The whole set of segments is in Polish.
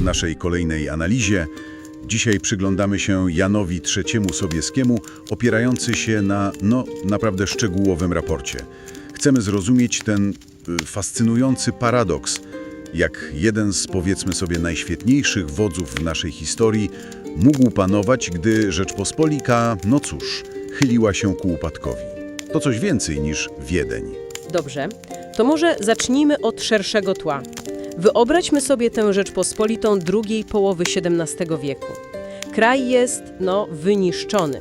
w naszej kolejnej analizie. Dzisiaj przyglądamy się Janowi III Sobieskiemu, opierający się na, no, naprawdę szczegółowym raporcie. Chcemy zrozumieć ten y, fascynujący paradoks, jak jeden z, powiedzmy sobie, najświetniejszych wodzów w naszej historii mógł panować, gdy Rzeczpospolita, no cóż, chyliła się ku upadkowi. To coś więcej niż Wiedeń. Dobrze, to może zacznijmy od szerszego tła. Wyobraźmy sobie tę Rzeczpospolitą drugiej połowy XVII wieku. Kraj jest, no, wyniszczony.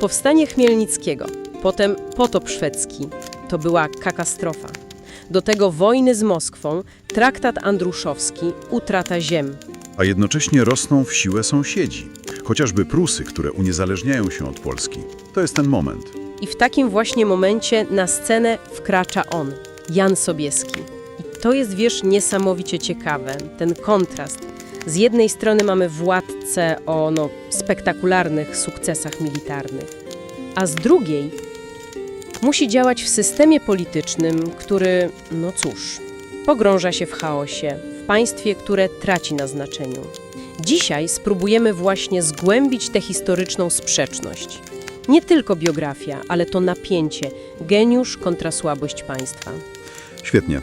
Powstanie Chmielnickiego, potem potop szwedzki. To była katastrofa. Do tego wojny z Moskwą, traktat andruszowski, utrata ziem. A jednocześnie rosną w siłę sąsiedzi. Chociażby Prusy, które uniezależniają się od Polski. To jest ten moment. I w takim właśnie momencie na scenę wkracza on, Jan Sobieski. To jest, wiesz, niesamowicie ciekawe, ten kontrast. Z jednej strony mamy władcę o no, spektakularnych sukcesach militarnych, a z drugiej musi działać w systemie politycznym, który, no cóż, pogrąża się w chaosie, w państwie, które traci na znaczeniu. Dzisiaj spróbujemy właśnie zgłębić tę historyczną sprzeczność. Nie tylko biografia, ale to napięcie, geniusz kontra słabość państwa. Świetnie.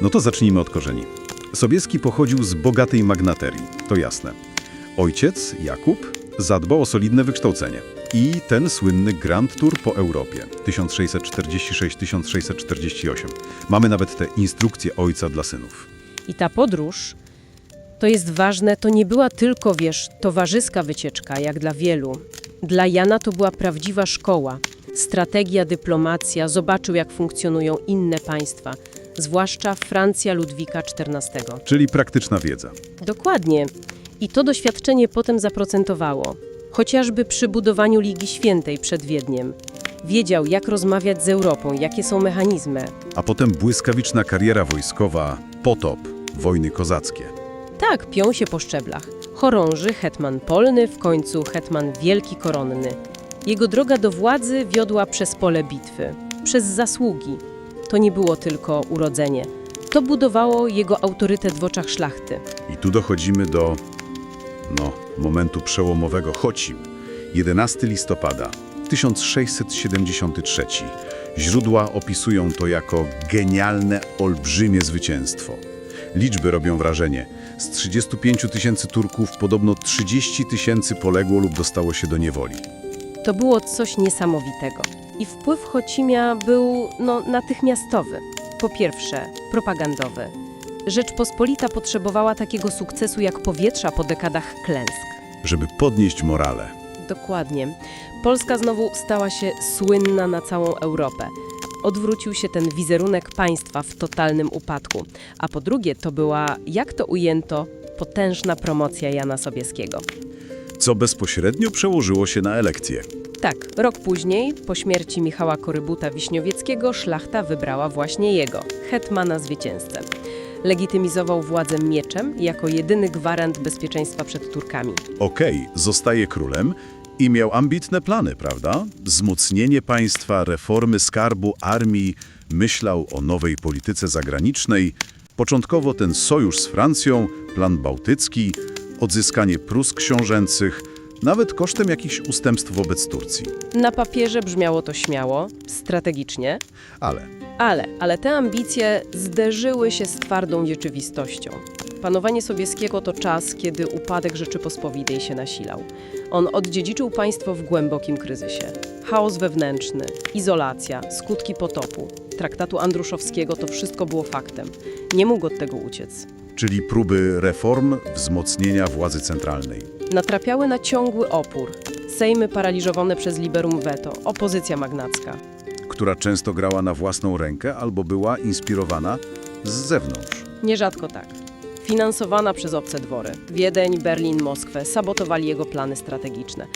No to zacznijmy od korzeni. Sobieski pochodził z bogatej magnaterii, to jasne. Ojciec, Jakub, zadbał o solidne wykształcenie. I ten słynny Grand Tour po Europie 1646-1648. Mamy nawet te instrukcje ojca dla synów. I ta podróż, to jest ważne, to nie była tylko, wiesz, towarzyska wycieczka, jak dla wielu. Dla Jana to była prawdziwa szkoła, strategia, dyplomacja, zobaczył, jak funkcjonują inne państwa, zwłaszcza Francja Ludwika XIV. Czyli praktyczna wiedza. Dokładnie. I to doświadczenie potem zaprocentowało. Chociażby przy budowaniu Ligi Świętej przed Wiedniem. Wiedział, jak rozmawiać z Europą, jakie są mechanizmy. A potem błyskawiczna kariera wojskowa, potop, wojny kozackie. Tak, piął się po szczeblach. Chorąży, hetman polny, w końcu hetman wielki koronny. Jego droga do władzy wiodła przez pole bitwy, przez zasługi. To nie było tylko urodzenie. To budowało jego autorytet w oczach szlachty. I tu dochodzimy do, no, momentu przełomowego Chocim. 11 listopada 1673. Źródła opisują to jako genialne, olbrzymie zwycięstwo. Liczby robią wrażenie. Z 35 tysięcy Turków podobno 30 tysięcy poległo lub dostało się do niewoli. To było coś niesamowitego. I wpływ Chocimia był no, natychmiastowy. Po pierwsze, propagandowy. Rzeczpospolita potrzebowała takiego sukcesu jak powietrza po dekadach klęsk. Żeby podnieść morale. Dokładnie. Polska znowu stała się słynna na całą Europę. Odwrócił się ten wizerunek państwa w totalnym upadku. A po drugie, to była, jak to ujęto, potężna promocja Jana Sobieskiego. Co bezpośrednio przełożyło się na elekcję. Tak, rok później, po śmierci Michała Korybuta Wiśniowieckiego, szlachta wybrała właśnie jego, hetmana zwycięzcę. Legitymizował władzę mieczem jako jedyny gwarant bezpieczeństwa przed Turkami. Okej, zostaje królem i miał ambitne plany, prawda? Wzmocnienie państwa, reformy skarbu, armii, myślał o nowej polityce zagranicznej. Początkowo ten sojusz z Francją, plan bałtycki, odzyskanie Prus książęcych, nawet kosztem jakichś ustępstw wobec Turcji. Na papierze brzmiało to śmiało, strategicznie, Ale ale, ale te ambicje zderzyły się z twardą rzeczywistością. Panowanie Sobieskiego to czas, kiedy upadek Rzeczypospolitej się nasilał. On odziedziczył państwo w głębokim kryzysie. Chaos wewnętrzny, izolacja, skutki potopu, traktatu andruszowskiego to wszystko było faktem. Nie mógł od tego uciec. Czyli próby reform, wzmocnienia władzy centralnej. Natrapiały na ciągły opór. Sejmy paraliżowane przez liberum veto, opozycja magnacka. która często grała na własną rękę albo była inspirowana z zewnątrz. Nierzadko tak. Finansowana przez obce dwory. Wiedeń, Berlin, Moskwę sabotowali jego plany strategiczne.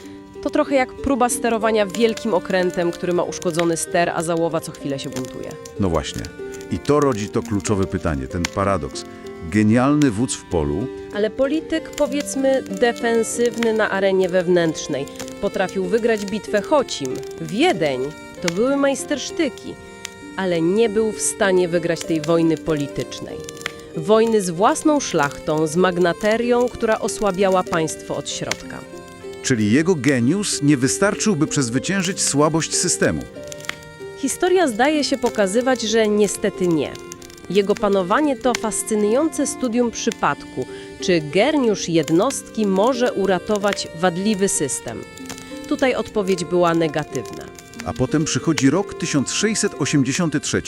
To trochę jak próba sterowania wielkim okrętem, który ma uszkodzony ster, a załowa co chwilę się buntuje. No właśnie. I to rodzi to kluczowe pytanie, ten paradoks. Genialny wódz w polu, Ale polityk, powiedzmy, defensywny na arenie wewnętrznej, potrafił wygrać bitwę Chocim. Wiedeń to były majstersztyki, ale nie był w stanie wygrać tej wojny politycznej. Wojny z własną szlachtą, z magnaterią, która osłabiała państwo od środka. Czyli jego geniusz nie wystarczył, by przezwyciężyć słabość systemu. Historia zdaje się pokazywać, że niestety nie. Jego panowanie to fascynujące studium przypadku, czy geniusz jednostki może uratować wadliwy system. Tutaj odpowiedź była negatywna. A potem przychodzi rok 1683.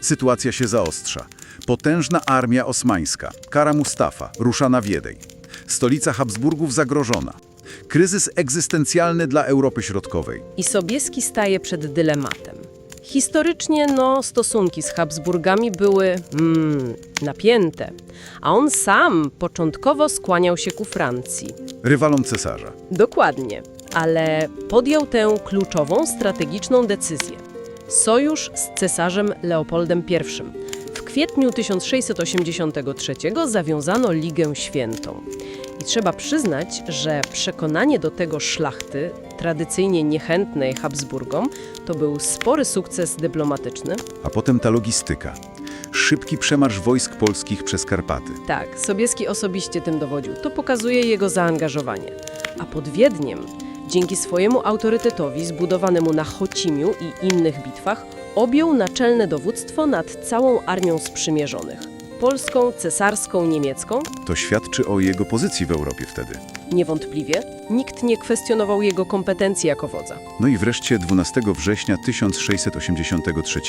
Sytuacja się zaostrza. Potężna armia osmańska, Kara Mustafa, rusza na Wiedeń. Stolica Habsburgów zagrożona. Kryzys egzystencjalny dla Europy Środkowej. I Sobieski staje przed dylematem. Historycznie, no, stosunki z Habsburgami były mm, napięte, a on sam początkowo skłaniał się ku Francji. Rywalom cesarza. Dokładnie, ale podjął tę kluczową strategiczną decyzję. Sojusz z cesarzem Leopoldem I. W kwietniu 1683 zawiązano Ligę Świętą. Trzeba przyznać, że przekonanie do tego szlachty, tradycyjnie niechętnej Habsburgom, to był spory sukces dyplomatyczny. A potem ta logistyka. Szybki przemarsz wojsk polskich przez Karpaty. Tak, Sobieski osobiście tym dowodził. To pokazuje jego zaangażowanie. A pod Wiedniem, dzięki swojemu autorytetowi zbudowanemu na Chocimiu i innych bitwach, objął naczelne dowództwo nad całą armią sprzymierzonych. Polską, cesarską, niemiecką. To świadczy o jego pozycji w Europie wtedy. Niewątpliwie nikt nie kwestionował jego kompetencji jako wodza. No i wreszcie 12 września 1683.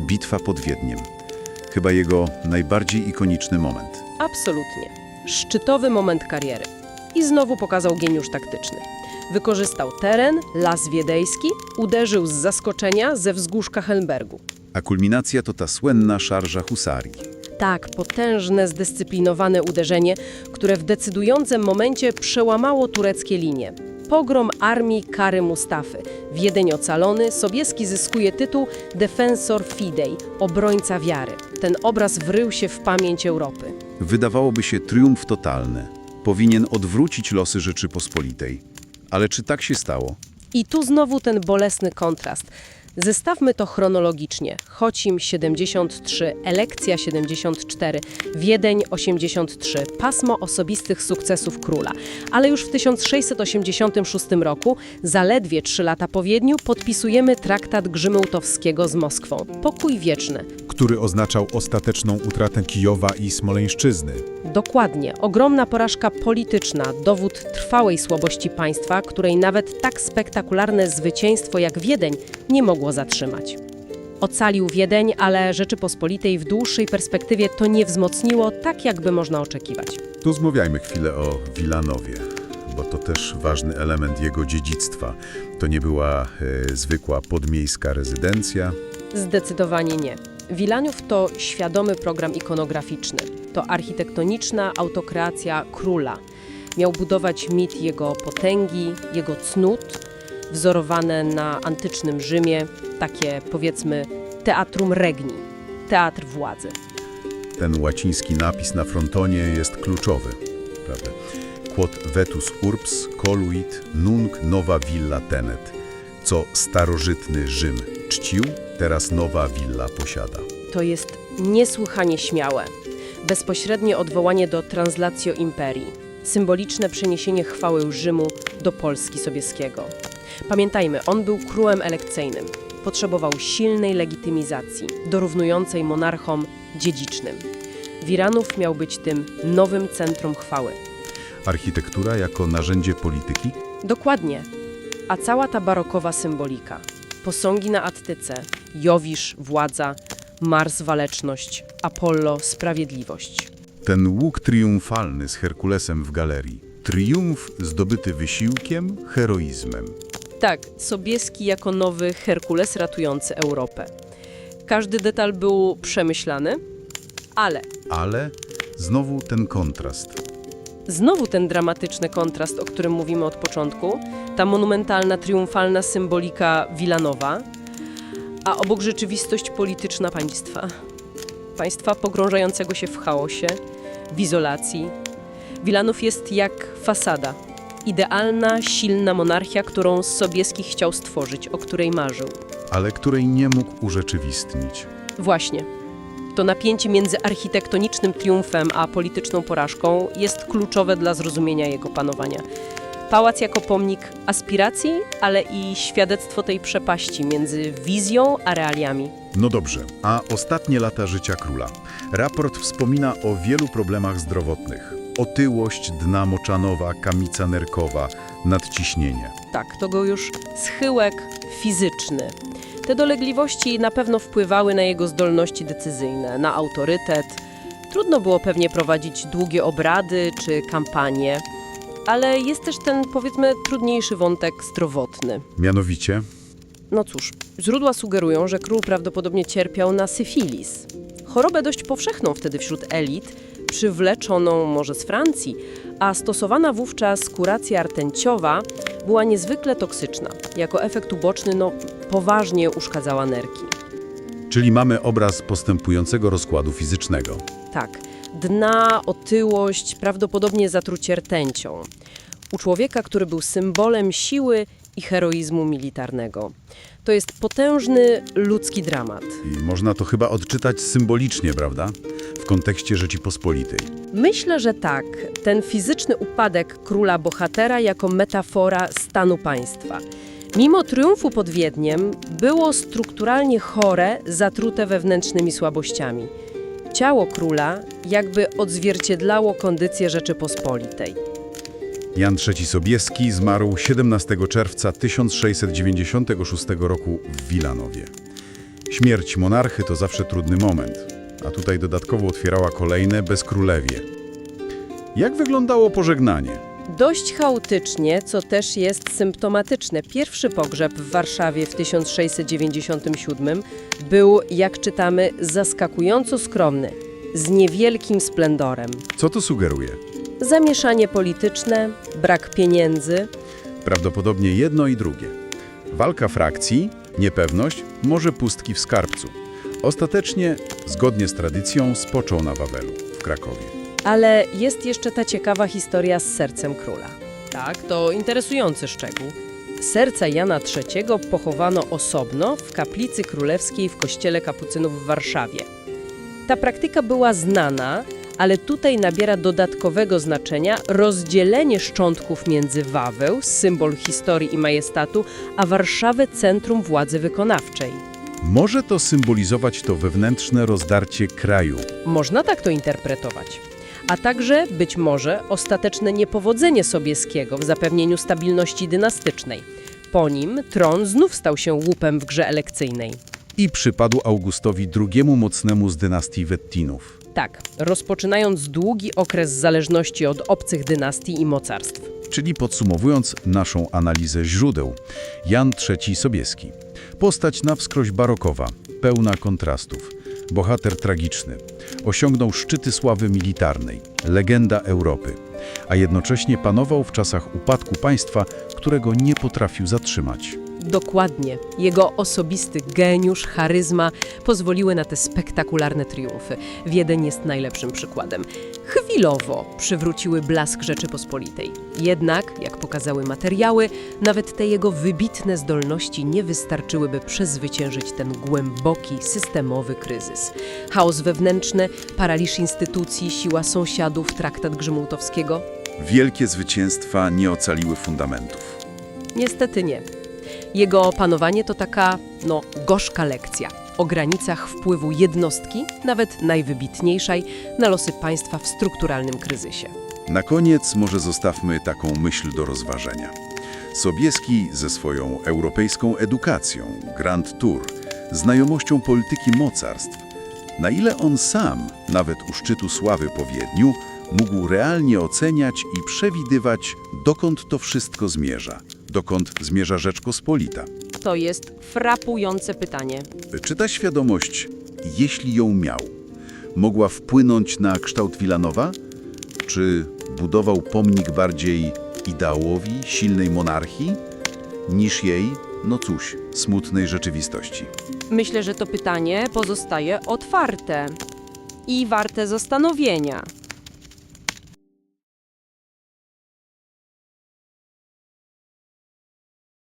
Bitwa pod Wiedniem. Chyba jego najbardziej ikoniczny moment. Absolutnie. Szczytowy moment kariery. I znowu pokazał geniusz taktyczny. Wykorzystał teren, las wiedejski, uderzył z zaskoczenia ze wzgórz Kachelbergu. A kulminacja to ta słynna szarża husarii. Tak, potężne, zdyscyplinowane uderzenie, które w decydującym momencie przełamało tureckie linie. Pogrom armii Kary Mustafy. Wiedeń ocalony, Sobieski zyskuje tytuł Defensor Fidei, obrońca wiary. Ten obraz wrył się w pamięć Europy. Wydawałoby się triumf totalny. Powinien odwrócić losy Rzeczypospolitej. Ale czy tak się stało? I tu znowu ten bolesny kontrast. Zestawmy to chronologicznie. Chocim 73, Elekcja 74, Wiedeń 83, pasmo osobistych sukcesów króla. Ale już w 1686 roku, zaledwie trzy lata po Wiedniu, podpisujemy traktat Grzymułtowskiego z Moskwą. Pokój wieczny. Który oznaczał ostateczną utratę Kijowa i Smoleńszczyzny. Dokładnie. Ogromna porażka polityczna, dowód trwałej słabości państwa, której nawet tak spektakularne zwycięstwo jak Wiedeń nie mogło zatrzymać. Ocalił Wiedeń, ale Rzeczypospolitej w dłuższej perspektywie to nie wzmocniło tak, jakby można oczekiwać. Tu zmawiajmy chwilę o Wilanowie, bo to też ważny element jego dziedzictwa. To nie była e, zwykła podmiejska rezydencja. Zdecydowanie nie. Wilaniów to świadomy program ikonograficzny. To architektoniczna autokreacja króla. Miał budować mit jego potęgi, jego cnót, wzorowane na antycznym Rzymie, takie powiedzmy teatrum regni, teatr władzy. Ten łaciński napis na frontonie jest kluczowy, prawda? Quod vetus urbs coluit nunc nova villa tenet. Co starożytny Rzym czcił, teraz nowa willa posiada. To jest niesłychanie śmiałe. Bezpośrednie odwołanie do Translatio Imperii. Symboliczne przeniesienie chwały Rzymu do Polski Sobieskiego. Pamiętajmy, on był królem elekcyjnym. Potrzebował silnej legitymizacji, dorównującej monarchom dziedzicznym. Wiranów miał być tym nowym centrum chwały. Architektura jako narzędzie polityki? Dokładnie. A cała ta barokowa symbolika. Posągi na Attyce, Jowisz, władza, Mars, waleczność, Apollo, sprawiedliwość. Ten łuk triumfalny z Herkulesem w galerii. Triumf zdobyty wysiłkiem, heroizmem. Tak, Sobieski jako nowy Herkules ratujący Europę. Każdy detal był przemyślany, ale Ale znowu ten kontrast. znowu ten dramatyczny kontrast, o którym mówimy od początku, ta monumentalna, triumfalna symbolika Wilanowa, a obok rzeczywistość polityczna państwa. Państwa pogrążającego się w chaosie, w izolacji. Wilanów jest jak fasada. Idealna, silna monarchia, którą Sobieski chciał stworzyć, o której marzył. ale której nie mógł urzeczywistnić. Właśnie. To napięcie między architektonicznym triumfem a polityczną porażką jest kluczowe dla zrozumienia jego panowania. Pałac jako pomnik aspiracji, ale i świadectwo tej przepaści między wizją a realiami. No dobrze, a ostatnie lata życia króla. Raport wspomina o wielu problemach zdrowotnych. Otyłość dna moczanowa, kamica nerkowa, nadciśnienie. Tak, to go już schyłek fizyczny. Te dolegliwości na pewno wpływały na jego zdolności decyzyjne, na autorytet. Trudno było pewnie prowadzić długie obrady czy kampanie, ale jest też ten, powiedzmy, trudniejszy wątek zdrowotny. Mianowicie, No cóż, źródła sugerują, że król prawdopodobnie cierpiał na syfilis. Chorobę dość powszechną wtedy wśród elit, przywleczoną może z Francji, a stosowana wówczas kuracja rtęciowa była niezwykle toksyczna. Jako efekt uboczny no, poważnie uszkadzała nerki. czyli mamy obraz postępującego rozkładu fizycznego. Tak, dna, otyłość, prawdopodobnie zatrucie rtęcią. U człowieka, który był symbolem siły i heroizmu militarnego. To jest potężny ludzki dramat. I można to chyba odczytać symbolicznie, prawda? W kontekście Rzeczypospolitej. Myślę, że tak. Ten fizyczny upadek króla bohatera jako metafora stanu państwa. Mimo triumfu pod Wiedniem, było strukturalnie chore, zatrute wewnętrznymi słabościami. Ciało króla jakby odzwierciedlało kondycję Rzeczypospolitej. Jan III Sobieski zmarł 17 czerwca 1696 roku w Wilanowie. Śmierć monarchy to zawsze trudny moment, a tutaj dodatkowo otwierała kolejne bezkrólewie. Jak wyglądało pożegnanie? Dość chaotycznie, co też jest symptomatyczne. Pierwszy pogrzeb w Warszawie w 1697 był, jak czytamy, zaskakująco skromny, z niewielkim splendorem. Co to sugeruje? Zamieszanie polityczne, brak pieniędzy. Prawdopodobnie jedno i drugie. Walka frakcji, niepewność, może pustki w skarbcu. Ostatecznie, zgodnie z tradycją, spoczął na Wawelu w Krakowie. Ale jest jeszcze ta ciekawa historia z sercem króla. Tak, to interesujący szczegół. Serca Jana III pochowano osobno w kaplicy królewskiej w kościele kapucynów w Warszawie. Ta praktyka była znana, ale tutaj nabiera dodatkowego znaczenia rozdzielenie szczątków między Waweł, symbol historii i majestatu, a Warszawę, centrum władzy wykonawczej. Może to symbolizować to wewnętrzne rozdarcie kraju. Można tak to interpretować. A także być może ostateczne niepowodzenie Sobieskiego w zapewnieniu stabilności dynastycznej. Po nim tron znów stał się łupem w grze elekcyjnej. I przypadł Augustowi II mocnemu z dynastii Wettinów. Tak, rozpoczynając długi okres zależności od obcych dynastii i mocarstw. Czyli podsumowując naszą analizę źródeł, Jan III Sobieski. Postać na wskroś barokowa, pełna kontrastów. Bohater tragiczny. Osiągnął szczyty sławy militarnej, legenda Europy, a jednocześnie panował w czasach upadku państwa, którego nie potrafił zatrzymać. Dokładnie. Jego osobisty geniusz, charyzma pozwoliły na te spektakularne triumfy. Wiedeń jest najlepszym przykładem. Chwilowo przywróciły blask Rzeczypospolitej. Jednak, jak pokazały materiały, nawet te jego wybitne zdolności nie wystarczyłyby przezwyciężyć ten głęboki, systemowy kryzys. Chaos wewnętrzny, paraliż instytucji, siła sąsiadów, traktat Grzymałtowskiego? Wielkie zwycięstwa nie ocaliły fundamentów. Niestety nie. Jego panowanie to taka, no, gorzka lekcja o granicach wpływu jednostki, nawet najwybitniejszej, na losy państwa w strukturalnym kryzysie. Na koniec może zostawmy taką myśl do rozważenia. Sobieski ze swoją europejską edukacją, Grand Tour, znajomością polityki mocarstw, na ile on sam, nawet u szczytu sławy po Wiedniu, mógł realnie oceniać i przewidywać, dokąd to wszystko zmierza, dokąd zmierza Rzeczpospolita. To jest frapujące pytanie. Czy ta świadomość, jeśli ją miał, mogła wpłynąć na kształt Wilanowa? Czy budował pomnik bardziej ideałowi, silnej monarchii, niż jej, no cóż, smutnej rzeczywistości? Myślę, że to pytanie pozostaje otwarte i warte zastanowienia.